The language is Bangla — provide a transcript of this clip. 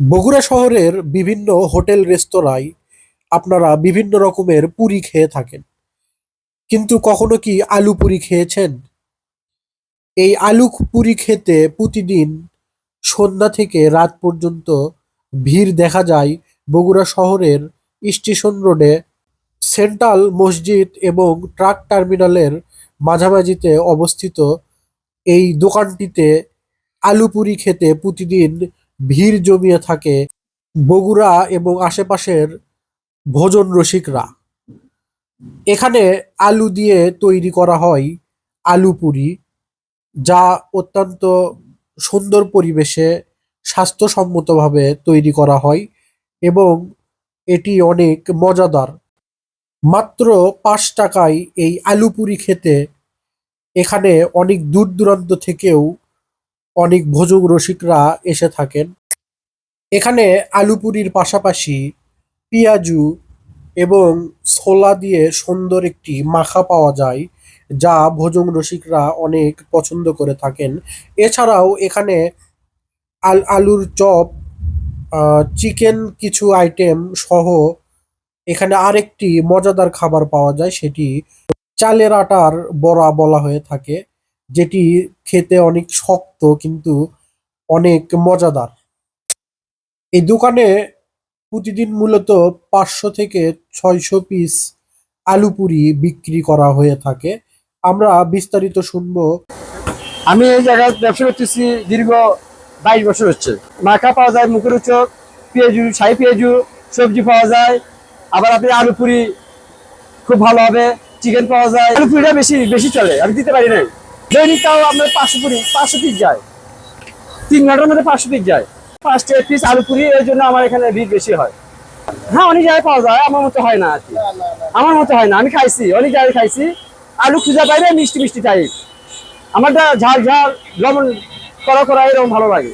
বগুড়া শহরের বিভিন্ন হোটেল, রেস্তোরাঁয় আপনারা বিভিন্ন রকমের পুরি খেয়ে থাকেন। কিন্তু কখনো কি আলু পুরি খেয়েছেন? এই আলু পুরি খেতে প্রতিদিন সন্ধ্যা থেকে রাত পর্যন্ত ভিড় দেখা যায় বগুড়া শহরের স্টেশন রোডে। সেন্ট্রাল মসজিদ এবং ট্রাক টার্মিনালের মাঝামাঝিতে অবস্থিত এই দোকানটিতে আলু পুরি খেতে প্রতিদিন ভিড় জমিয়ে থাকে বগুড়া এবং আশেপাশের ভোজন রসিকরা। এখানে আলু দিয়ে তৈরি করা হয় আলু পুরি, যা অত্যন্ত সুন্দর পরিবেশে স্বাস্থ্যসম্মতভাবে তৈরি করা হয় এবং এটি অনেক মজাদার। মাত্র পাঁচ টাকায় এই আলু পুরি খেতে এখানে অনেক দূর দূরান্ত থেকেও অনেক ভোজন রসিকরা এসে থাকেন। এখানে আলু পুরির পাশাপাশি পেঁয়াজু এবং ছোলা দিয়ে সুন্দর একটি মাখা পাওয়া যায়, যা ভোজন রসিকরা অনেক পছন্দ করে থাকেন। এছাড়াও এখানে আল আলুর চপ চিকেন কিছু আইটেম সহ এখানে আরেকটি মজাদার খাবার পাওয়া যায়, সেটি চালের আটার বড়া বলা হয়ে থাকে। যেটি খেতে অনেক শক্ত কিন্তু অনেক মজাদার। এই দোকানে প্রতিদিন মূলত পাঁচশো থেকে ছয়শো পিস আলু পুরি বিক্রি করা হয়ে থাকে। আমরা বিস্তারিত শুনব। আমি এই জায়গায় ব্যবসা করতেছি দীর্ঘ বাইশ বছর হচ্ছে। মাখা পাওয়া যায় মুখের উচক পেঁয়াজু সাই পেঁয়াজু, সবজি পাওয়া যায়। আবার আপনি আলু পুরি খুব ভালো হবে, চিকেন পাওয়া যায়। আলু পুরিটা বেশি বেশি চলে, আমি দিতে পারি নাই। দৈনিক তাও আপনার পাঁচশো পুরি পাঁচশো পিস যায়। তিন ঘণ্টার মধ্যে পাঁচশো পিস যায়। পাঁচটা পিস আলু পুরি, এর জন্য আমার এখানে ভিড় বেশি হয়। হ্যাঁ অনেক জায়গায় পাওয়া যায়, আমার মতো হয় না আর কি। আমার মতো হয় না, আমি খাইছি, অনেক জায়গায় খাইছি। আলু খুঁজা পাইলে মিষ্টি মিষ্টি টাইপ আমারটা ঝাল ঝাল, লবণ করা করা এরকম ভালো লাগে।